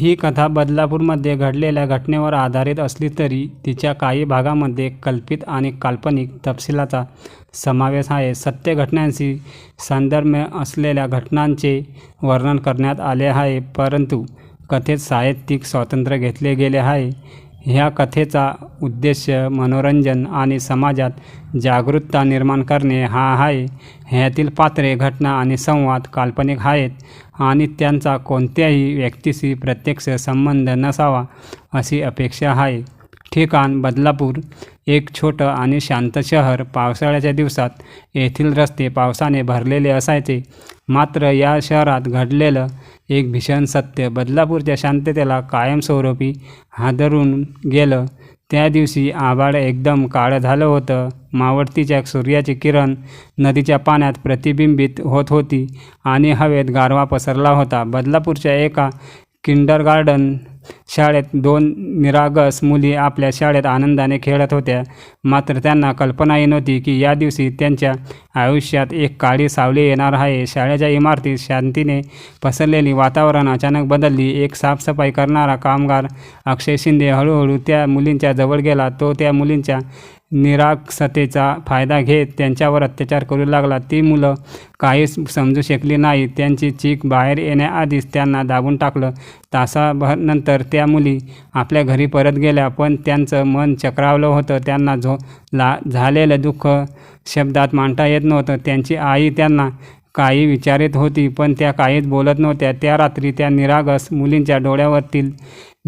ही कथा बदलापूरमध्ये घडलेल्या घटनेवर आधारित असली तरी तिच्या काही भागामध्ये कल्पित आणि काल्पनिक तपशिलाचा समावेश आहे. सत्य घटनांशी साधर्म्य असलेल्या घटनांचे वर्णन करण्यात आले आहे परंतु कथेत साहित्यिक स्वातंत्र्य घेतले गेले आहे. ह्या कथेचा उद्देश मनोरंजन आणि समाजात जागरूकता निर्माण करणे हा आहे. ह्यातील पात्रे घटना आणि संवाद काल्पनिक आहेत आणि त्यांचा कोणत्याही व्यक्तीशी प्रत्यक्ष संबंध नसावा अशी अपेक्षा आहे. ठिकाण बदलापूर एक छोटं आणि शांत शहर पावसाळ्याच्या दिवसात येथील रस्ते पावसाने भरलेले असायचे. मात्र या शहरात घडलेलं एक भीषण सत्य. बदलापूरच्या शांततेला कायमस्वरूपी हादरून गेलं. त्या दिवशी आभाळ एकदम काळं झालं होतं. मावळतीच्या सूर्याची किरण नदीच्या पाण्यात प्रतिबिंबित होत होती आणि हवेत गारवा पसरला होता. बदलापूरच्या एका किंडरगार्डन शाळेत दोन निरागस मुली आपल्या शाळेत आनंदाने खेळत होत्या. मात्र त्यांना कल्पनाही नव्हती की या दिवशी त्यांच्या आयुष्यात एक काळी सावली येणार आहे. शाळेच्या इमारतीत शांतीने पसरलेली वातावरण अचानक बदलली. एक साफसफाई करणारा कामगार अक्षय शिंदे हळूहळू त्या मुलींच्या जवळ गेला. तो त्या मुलींच्या निराक्षतेचा फायदा घेत त्यांच्यावर अत्याचार करू लागला. ती मुलं काहीच समजू शकली नाही. त्यांची चीक बाहेर येण्याआधीच त्यांना दाबून टाकलं. तासाभर नंतर त्या मुली आपल्या घरी परत गेल्या पण त्यांचं मन चक्रावलं होतं. त्यांना झो ला झालेलं दुःख शब्दात मांडता येत नव्हतं. त्यांची आई त्यांना काही विचारित होती पण त्या काहीच बोलत नव्हत्या. त्या रात्री त्या निरागस मुलींच्या डोळ्यावरतील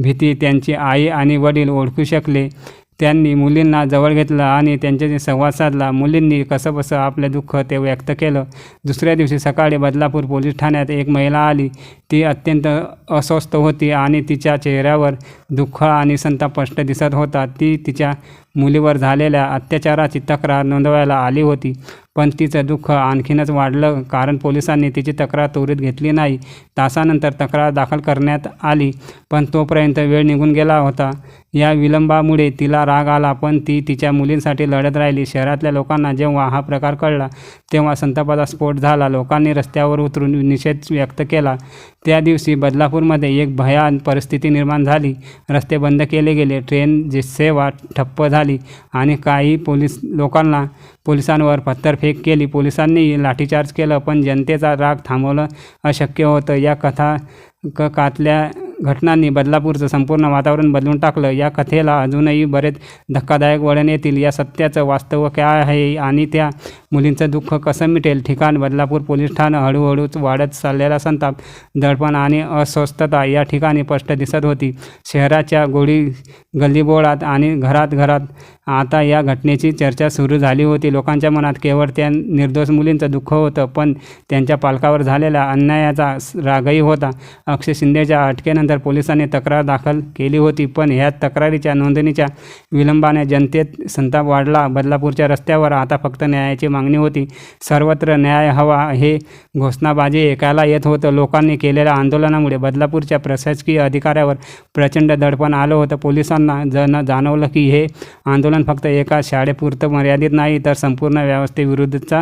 भीती त्यांची आई आणि वडील ओळखू शकले. त्यांनी मुलींना जवळ घेतलं आणि त्यांच्याशी संवाद साधला. मुलींनी कसंबसं आपलं दुःख ते व्यक्त केलं. दुसऱ्या दिवशी सकाळी बदलापूर पोलीस ठाण्यात एक महिला आली. ती अत्यंत अस्वस्थ होती आणि तिच्या चेहऱ्यावर दुःख आणि संताप स्पष्ट दिसत होता. ती तिच्या मुलीवर झालेल्या अत्याचाराची तक्रार नोंदवायला आली होती. पण तिचं दुःख आणखीनच वाढलं कारण पोलिसांनी तिची तक्रार त्वरित घेतली नाही. तासानंतर तक्रार दाखल करण्यात आली पण तोपर्यंत वेळ निघून गेला होता. या विलंबामुळे तिला राग आला पण ती तिच्या मुलींसाठी लढत राहिली. शहरातल्या लोकांना जेव्हा हा प्रकार कळला तेव्हा संतापाचा स्फोट झाला. लोकांनी रस्त्यावर उतरून निषेध व्यक्त केला. त्या दिवशी बदलापूरमध्ये एक भयान परिस्थिती निर्माण झाली. रस्ते बंद केले गेले. ट्रेन जी सेवा ठप्प झाली आणि काही पोलीस लोकांना पोलिसांवर पत्थरफेक केली. पोलिसांनी लाठीचार्ज केलं पण जनतेचा राग थांबवणं अशक्य होतं. या कथा क कातल्या घटनांनी बदलापूरचं संपूर्ण वातावरण बदलून टाकलं. या कथेला अजूनही बरेच धक्कादायक वळण येतील. या सत्याचं वास्तव काय आहे आणि त्या मुलींचं दुःख कसं मिटेल? ठिकाण बदलापूर पोलीस ठाणं हळूहळूच वाढत चाललेला संताप दडपण आणि अस्वस्थता या ठिकाणी स्पष्ट दिसत होती. शहराच्या गोडी गल्लीबोळात आणि घरात घरात आता या घटनेची चर्चा सुरू झाली होती. लोकांच्या मनात केवळ त्या निर्दोष मुलींचं दुःख होतं पण त्यांच्या पालकावर झालेल्या अन्यायाचा रागही होता. अक्षय शिंदेच्या अटकेनंतर पोलिसांनी तक्रार दाखल केली होती पण ह्या तक्रारीच्या नोंदणीच्या विलंबाने जनतेत संताप वाढला. बदलापूरच्या रस्त्यावर आता फक्त न्यायाची मागणी होती. सर्वत्र न्याय हवा हे घोषणाबाजी ऐकायला येत होतं. लोकांनी केलेल्या आंदोलनामुळे बदलापूरच्या प्रशासकीय अधिकाऱ्यावर प्रचंड दडपण आलं होतं. पोलिसांना जन जाणवलं की हे आंदोलन फक्त एका शाळेपुरतं मर्यादित नाही तर संपूर्ण व्यवस्थेविरुद्धचा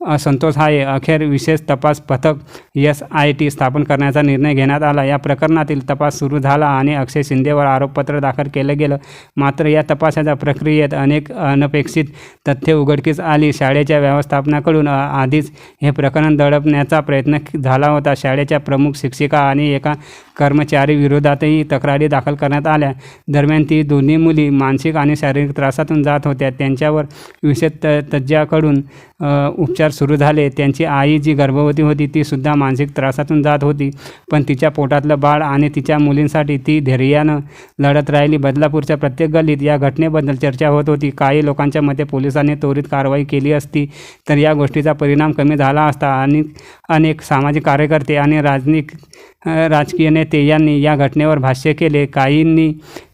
असंतोष आहे. अखेर विशेष तपास पथक एस आय टी स्थापन करण्याचा निर्णय घेण्यात आला. या प्रकरणातील तपास सुरू झाला आणि अक्षय शिंदेवर आरोपपत्र दाखल केलं गेलं. मात्र या तपासाच्या प्रक्रियेत अनेक अनपेक्षित तथ्ये उघडकीस आली. शाळेच्या व्यवस्थापनाकडून आधीच हे प्रकरण दडपण्याचा प्रयत्न झाला होता. शाळेच्या प्रमुख शिक्षिका आणि एका कर्मचारी विरोधातही तक्रारी दाखल करण्यात आल्या. दरम्यान ती दोन्ही मुली मानसिक आणि शारीरिक त्रासातून जात होत्या. त्यांच्यावर विशेष त तज्ज्ञाकडून उपचार उपचार सुरू झाले. त्यांची आई जी गर्भवती होती ती सुद्धा मानसिक त्रासातून जात होती. पण तिच्या पोटातलं बाळ आणि तिच्या मुलींसाठी ती धैर्यानं लढत राहिली. बदलापूरच्या प्रत्येक गल्लीत या घटनेबद्दल चर्चा होत होती. काही लोकांच्या मते पोलिसांनी त्वरित कारवाई केली असती तर या गोष्टीचा परिणाम कमी झाला असता. आणि अनेक सामाजिक कार्यकर्ते आणि राजनिक राजकीय नेते यांनी या घटनेवर भाष्य केले. काहींनी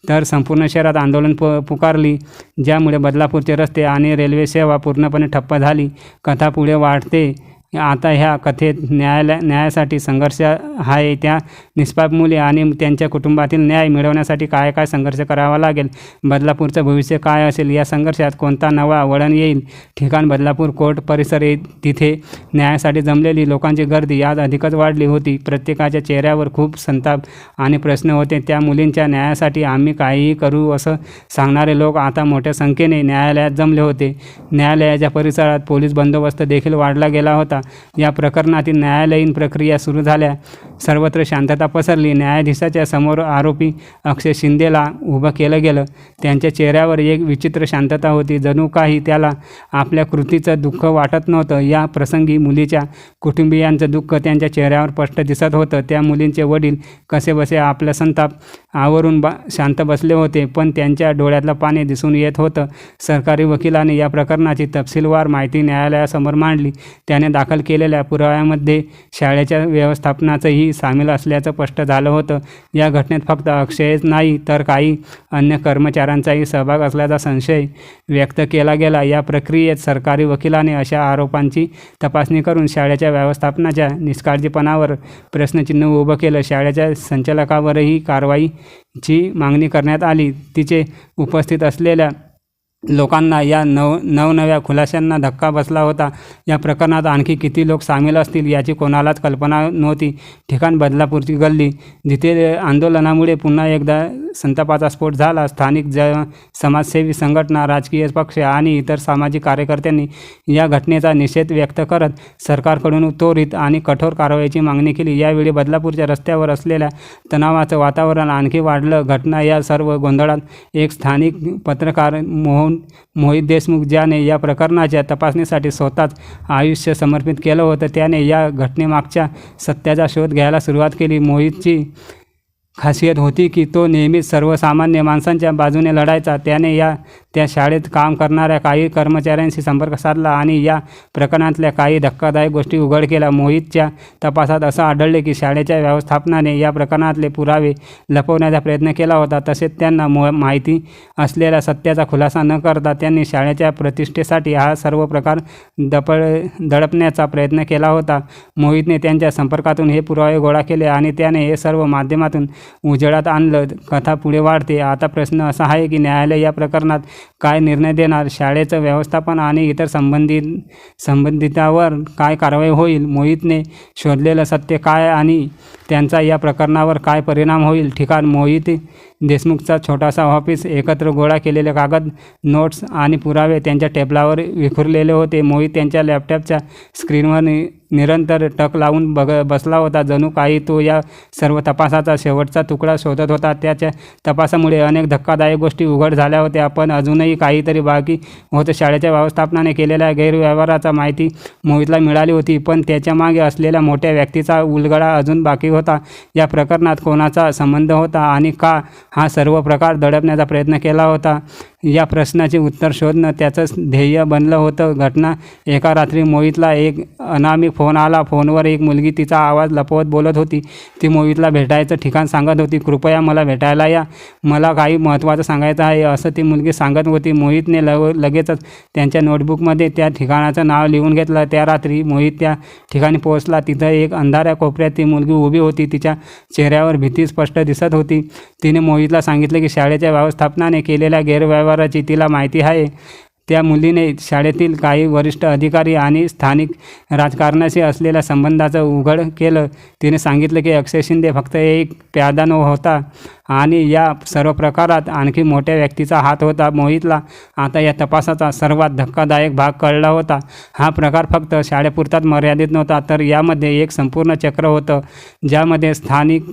तर संपूर्ण शहरात आंदोलन प पुकारली. ज्यामुळे बदलापूरचे रस्ते आणि रेल्वे सेवा पूर्णपणे ठप्प झाली. कथा पुढे वाढते. आता ह्या कथेत न्यायालय न्यायासाठी संघर्ष आहे त्या निष्पाप मुले आणि त्यांच्या कुटुंबातील न्याय मिळवण्यासाठी काय काय संघर्ष करावा लागेल? बदलापूरचं भविष्य काय असेल? या संघर्षात कोणता नवा वळण येईल? ठिकाण बदलापूर कोर्ट परिसर ये- तिथे न्यायासाठी जमलेली लोकांची गर्दी आज अधिकच वाढली होती. प्रत्येकाच्या चेहऱ्यावर खूप संताप आणि प्रश्न होते. त्या मुलींच्या न्यायासाठी आम्ही काहीही करू असं सांगणारे लोक आता मोठ्या संख्येने न्यायालयात जमले होते. न्यायालयाच्या परिसरात पोलीस बंदोबस्त देखील वाढला गेला होता. या प्रकरणातील न्यायालयीन प्रक्रिया सुरू झाल्या. सर्वत्र शांतता पसरली. न्यायाधीशाच्या समोर आरोपी अक्षय शिंदेला उभं केलं गेलं. त्यांच्या चेहऱ्यावर एक विचित्र शांतता होती. जणू काही त्याला आपल्या कृतीचं दुःख वाटत नव्हतं. या प्रसंगी मुलीच्या कुटुंबियांचं दुःख त्यांच्या चेहऱ्यावर स्पष्ट दिसत होतं. त्या मुलींचे वडील कसेबसे आपला संताप आवरून बा शांत बसले होते पण त्यांच्या डोळ्यातलं पाणी दिसून येत होतं. सरकारी वकिलाने या प्रकरणाची तपशीलवार माहिती न्यायालयासमोर मांडली. त्याने दाखल दाखल केलेल्या पुराव्यामध्ये शाळेच्या व्यवस्थापनाचंही सामील असल्याचं स्पष्ट झालं होतं. या घटनेत फक्त अक्षयच नाही तर काही अन्य कर्मचाऱ्यांचाही सहभाग असल्याचा संशय व्यक्त केला गेला. या प्रक्रियेत सरकारी वकिलाने अशा आरोपांची तपासणी करून शाळेच्या व्यवस्थापनाच्या निष्काळजीपणावर प्रश्नचिन्ह उभं केलं. शाळेच्या संचालकावरही कारवाईची मागणी करण्यात आली. तिचे उपस्थित असलेल्या लोकांना या नव नवनव्या खुलाशांना धक्का बसला होता. या प्रकरणात आणखी किती लोक सामील असतील याची कोणालाच कल्पना नव्हती. ठिकाण बदलापूरची गल्ली. जिथे आंदोलनामुळे पुन्हा एकदा संतापाचा स्फोट झाला. स्थानिक ज समाजसेवी संघटना राजकीय पक्ष आणि इतर सामाजिक कार्यकर्त्यांनी या घटनेचा निषेध व्यक्त करत सरकारकडून त्वरित आणि कठोर कारवाईची मागणी केली. यावेळी बदलापूरच्या रस्त्यावर असलेल्या तणावाचं वातावरण आणखी वाढलं. घटना या सर्व गोंधळात एक स्थानिक पत्रकार मोहन मोहित देशमुख ज्याने या प्रकरणाच्या तपासणीसाठी स्वतःच आयुष्य समर्पित केलं होतं त्याने या घटनेमागच्या सत्याचा शोध घ्यायला सुरुवात केली. मोहितची खासियत होती की तो नेहमीच सर्वसामान्य माणसांच्या बाजूने लढायचा. त्याने या त्या शाळेत काम करणाऱ्या काही कर्मचाऱ्यांशी संपर्क साधला आणि या प्रकरणातल्या काही धक्कादायक गोष्टी उघड केल्या. मोहितच्या तपासात असं आढळले की शाळेच्या व्यवस्थापनाने या प्रकरणातले पुरावे लपवण्याचा प्रयत्न केला होता. तसेच त्यांना मो माहिती असलेल्या सत्याचा खुलासा न करता त्यांनी शाळेच्या प्रतिष्ठेसाठी हा सर्व प्रकार दपळ दडपण्याचा प्रयत्न केला होता. मोहितने त्यांच्या संपर्कातून हे पुरावे गोळा केले आणि त्याने हे सर्व माध्यमातून उजेडात आणलं. कथा पुढे वाढते. आता प्रश्न असा आहे की न्यायालय या प्रकरणात काय निर्णय देणार? शाळेचं व्यवस्थापन आणि इतर संबंधित संबंधितावर काय कारवाई होईल? मोहितने शोधलेलं सत्य काय आणि त्यांचा या प्रकरणावर काय परिणाम होईल? ठिकाण मोहित देशमुखचा छोटासा ऑफिस एकत्र गोळा केलेले कागद नोट्स आणि पुरावे त्यांच्या टेबलावर विखुरलेले होते. मोहित त्यांच्या लॅपटॉपच्या स्क्रीनवर नि निरंतर टक लावून बग बसला होता. जणू काही तो या सर्व तपासाचा शेवटचा तुकडा शोधत होता. त्याच्या तपासामुळे अनेक धक्कादायक गोष्टी उघड झाल्या होत्या. पण अजूनही काहीतरी बाकी होतं. शाळेच्या व्यवस्थापनाने केलेल्या गैरव्यवहाराचा माहिती मोहितला मिळाली होती. पण त्याच्यामागे असलेल्या मोठ्या व्यक्तीचा उलगडा अजून बाकी होता. होता. या प्रकरणात कोणाचा संबंध होता आणि का हा सर्व प्रकार दडपण्याचा प्रयत्न केला होता? या प्रश्नाचे उत्तर शोधणं त्याचंच ध्येय बनलं होतं. घटना एका रात्री मोहितला एक अनामिक फोन आला. फोनवर एक मुलगी तिचा आवाज लपवत बोलत होती. ती मोहितला भेटायचं ठिकाण सांगत होती. कृपया मला भेटायला या. मला काही महत्त्वाचं सांगायचं आहे असं ती मुलगी सांगत होती. मोहितने लव लगेचच त्यांच्या नोटबुकमध्ये त्या ठिकाणाचं नाव लिहून घेतलं. त्या रात्री मोहित त्या ठिकाणी पोहोचला. तिथं एक अंधाऱ्या कोपऱ्यात ती मुलगी उभी होती. तिच्या चेहऱ्यावर भीती स्पष्ट दिसत होती. तिने मोहितला सांगितलं की शाळेच्या व्यवस्थापनाने केलेल्या गैरव्यवहाराची तिला माहिती आहे. त्या मुलीने शाळेतील काही वरिष्ठ अधिकारी आणि स्थानिक राजकारणाशी असलेल्या संबंधाचं उघड केलं. तिने सांगितलं की अक्षय शिंदे फक्त एक प्यादान होता आणि या सर्व प्रकारात आणखी मोठ्या व्यक्तीचा हात होता मोहितला. आता या तपासाचा सर्वात धक्कादायक भाग कळला होता. हा प्रकार फक्त शाळेपुरताच मर्यादित नव्हता तर यामध्ये एक संपूर्ण चक्र होतं ज्यामध्ये स्थानिक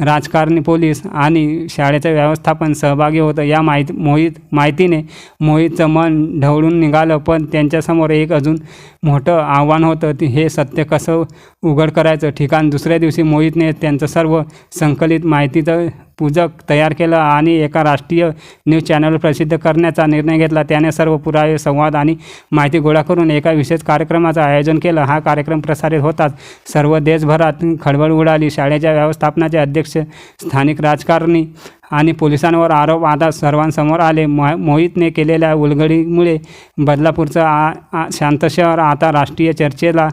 राजकारणी पोलीस आणि शाळेचं व्यवस्थापन सहभागी होतं. या माहिती मोहित माहितीने मोहितचं मन ढवळून निघालं पण त्यांच्यासमोर एक अजून मोठं आव्हान होतं ते हे सत्य कसं उघड करायचं? ठिकाण दुसऱ्या दिवशी मोहितने त्यांचं सर्व संकलित माहितीचं पूजक तयार केलं आणि एका राष्ट्रीय न्यूज चॅनल प्रसिद्ध करण्याचा निर्णय घेतला. त्याने सर्व पुरावे संवाद आणि माहिती गोळा करून एका विशेष कार्यक्रमाचं आयोजन केलं. हा कार्यक्रम प्रसारित होताच सर्व देशभरात खळबळ उडाली. शाळेच्या व्यवस्थापनाचे अध्यक्ष स्थानिक राजकारणी आणि पोलिसांवर आरोप आता सर्वांसमोर आले. मो मोहितने केलेल्या उलगडीमुळे बदलापूरचं आ आ शांत शहर आता राष्ट्रीय चर्चेला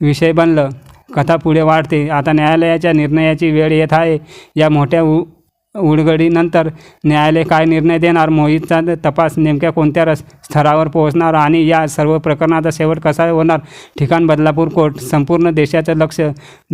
विषय बनलं. कथा पुढे वाढते. आता न्यायालयाच्या निर्णयाची वेळ येत आहे. या मोठ्या उ उलगडीनंतर न्यायालय काय निर्णय देणार? मोहितचा तपास नेमक्या कोणत्या रस स्तरावर पोहोचणार आणि या सर्व प्रकरणाचा शेवट कसा होणार? ठिकाण बदलापूर कोर्ट संपूर्ण देशाचं लक्ष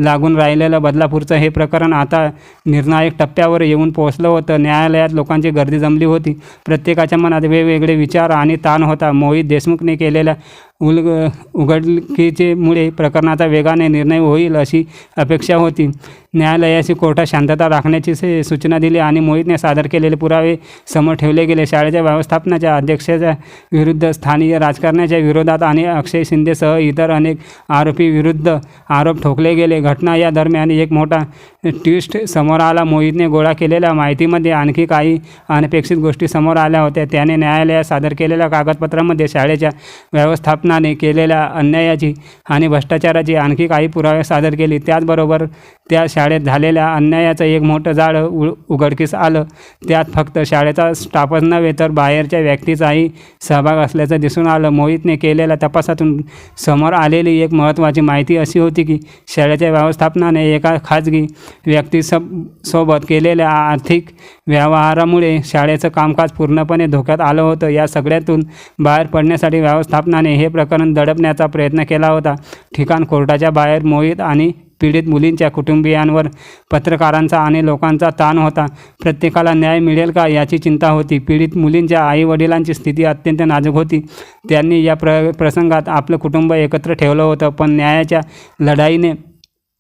लागून राहिलेलं बदलापूरचं हे प्रकरण आता निर्णायक टप्प्यावर येऊन पोहोचलं होतं. न्यायालयात लोकांची गर्दी जमली होती. प्रत्येकाच्या मनात वेगवेगळे विचार आणि ताण होता. मोहित देशमुखने केलेल्या उलग उघडकीचेमुळे प्रकरणाचा वेगाने निर्णय होईल अशी अपेक्षा होती. न्यायालयाची कोर्टात शांतता राखण्याची सूचना दिली आणि मोहितने सादर केलेले पुरावे समोर ठेवले गेले. शाळेच्या व्यवस्थापनाच्या अध्यक्षाच्या विरुद्ध स्थानिक राजकारण्याच्या विरोधात आणि अक्षय शिंदेसह इतर अनेक आरोपी विरुद्ध आरोप ठोकले गेले. घटना या दरम्यान एक मोठा ट्विस्ट समोर आला. मोहितने गोळा केलेल्या माहितीमध्ये आणखी काही अनपेक्षित गोष्टी समोर आल्या होत्या. त्याने न्यायालयात सादर केलेल्या कागदपत्रामध्ये शाळेच्या व्यवस्थापनाने केलेल्या अन्यायाची आणि भ्रष्टाचाराची आणखी काही पुरावे सादर केली. त्याचबरोबर त्या शाळेत झालेल्या अन्यायाचं एक मोठं जाळं उ उघडकीस आलं. त्यात फक्त शाळेचा स्टाफच नव्हे तर बाहेरच्या व्यक्तीचाही सहभाग असल्याचं दिसून आलं. मोहितने केलेल्या तपासातून समोर आलेली एक महत्त्वाची माहिती अशी होती की शाळेच्या व्यवस्थापनाने एका खाजगी व्यक्ती सब सोबत केलेल्या आर्थिक व्यवहारामुळे शाळेचं कामकाज पूर्णपणे धोक्यात आलं होतं. या सगळ्यातून बाहेर पडण्यासाठी व्यवस्थापनाने हे प्रकरण दडपण्याचा प्रयत्न केला होता. ठिकाण कोर्टाच्या बाहेर मोहित आणि पीडित मुलींच्या कुटुंबियांवर पत्रकारांचा आणि लोकांचा ताण होता. प्रत्येकाला न्याय मिळेल का याची चिंता होती. पीडित मुलींच्या आईवडिलांची स्थिती अत्यंत नाजूक होती. त्यांनी या प्र प्रसंगात आपलं कुटुंब एकत्र ठेवलं होतं पण न्यायाच्या लढाईने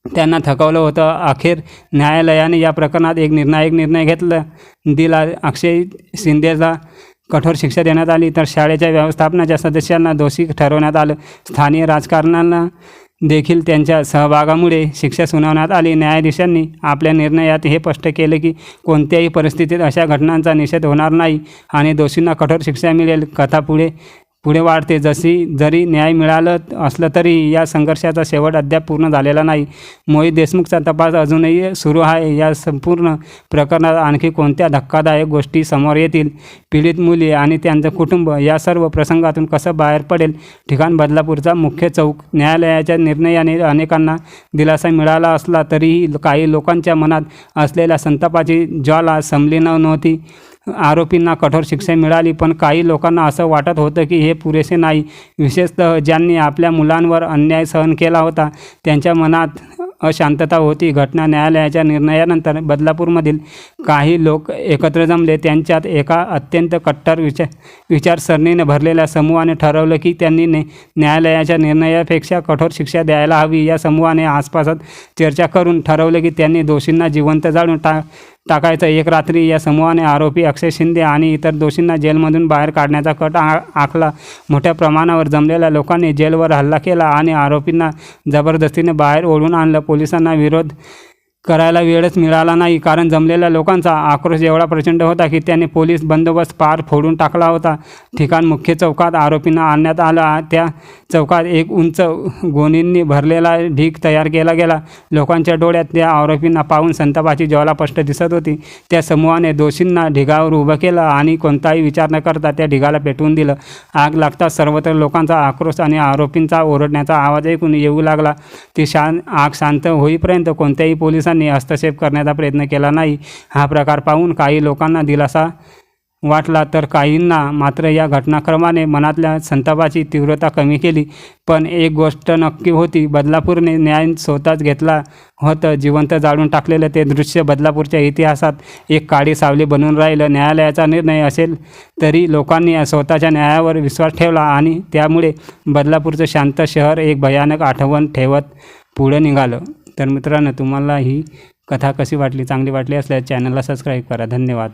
त्यांना थकवलं होतं. अखेर न्यायालयाने या प्रकरणात एक निर्णायक निर्णय घेतला. दिला अक्षय शिंदेला कठोर शिक्षा देण्यात आली तर शाळेच्या व्यवस्थापनाच्या सदस्यांना दोषी ठरवण्यात आलं. स्थानीय राजकारणांना देखील त्यांच्या सहभागामुळे शिक्षा सुनावण्यात आली. न्यायाधीशांनी आपल्या निर्णयात हे स्पष्ट केले की कोणत्याही परिस्थितीत अशा घटनांचा निषेध होणार नाही आणि दोषींना कठोर शिक्षा मिळेल. कथा पुढे पुढे वाढते. जशी जरी न्याय मिळालं असलं तरी या संघर्षाचा शेवट अद्याप पूर्ण झालेला नाही. मोहित देशमुखचा तपास अजूनही सुरू आहे. या संपूर्ण प्रकरणात आणखी कोणत्या धक्कादायक गोष्टी समोर येतील? पीडित मुली आणि त्यांचं कुटुंब या सर्व प्रसंगातून कसं बाहेर पडेल? ठिकाण बदलापूरचा मुख्य चौक न्यायालयाच्या निर्णयाने अनेकांना दिलासा मिळाला असला तरीही काही लोकांच्या मनात असलेल्या संतापाची ज्वाला संपली नव्हती. आरोपींना कठोर शिक्षा मिळाली पण काही लोकांना असं वाटत होतं की हे पुरेसे नाही. विशेषतः ज्यांनी आपल्या मुलांवर अन्याय सहन केला होता त्यांच्या मनात अशांतता होती. घटना न्यायालयाच्या निर्णयानंतर बदलापूरमधील काही लोक एकत्र जमले. त्यांच्यात एका अत्यंत कट्टर विचार विचारसरणीने भरलेल्या समूहाने ठरवलं की त्यांनी ने न्यायालयाच्या निर्णयापेक्षा कठोर शिक्षा द्यायला हवी. या समूहाने आसपासात चर्चा करून ठरवलं की त्यांनी दोषींना जिवंत जाळून टा टाकायचं. एक रात्री या समूहाने आरोपी अक्षय शिंदे आणि इतर दोषींना जेलमधून बाहेर काढण्याचा कट आ आखला. मोठ्या प्रमाणावर जमलेल्या लोकांनी जेलवर हल्ला केला आणि आरोपींना जबरदस्तीने बाहेर ओढून आणलं. पोलिसांना विरोध करायला वेळच मिळाला नाही. कारण जमलेल्या लोकांचा आक्रोश एवढा प्रचंड होता की त्याने पोलीस बंदोबस्त पार फोडून टाकला होता. ठिकाण मुख्य चौकात आरोपींना आणण्यात आला. त्या चौकात एक उंच गोणींनी भरलेला ढीक तयार केला गेला. लोकांच्या डोळ्यात त्या आरोपींना पाहून संतापाची ज्वालापष्ट दिसत होती. त्या समूहाने दोषींना ढिगावर उभं केलं आणि कोणताही विचार न करता त्या ढिगाला पेटवून दिलं. आग लागताच सर्वत्र लोकांचा आक्रोश आणि आरोपींचा ओरडण्याचा आवाज ऐकून येऊ लागला. ती शां आग शांत होईपर्यंत कोणत्याही पोलिसांनी हस्तक्षेप करण्याचा प्रयत्न केला नाही. हा प्रकार पाहून काही लोकांना दिलासा वाटला तर काहींना मात्र या घटनाक्रमाने मनातल्या संतापाची तीव्रता कमी केली. पण एक गोष्ट नक्की होती बदलापूरने न्याय स्वतःच घेतला होतं. जिवंत जाळून टाकलेलं ते दृश्य बदलापूरच्या इतिहासात एक काळी सावली बनून राहिलं. न्यायालयाचा निर्णय असेल तरी लोकांनी स्वतःच्या न्यायावर विश्वास ठेवला आणि त्यामुळे बदलापूरचं शांत शहर एक भयानक आठवण ठेवत पुढं निघालं. तर मित्रांनो तुम्हाला ही कथा कशी वाटली चांगली वाटली असल्यास चॅनलला सबस्क्राईब करा. धन्यवाद.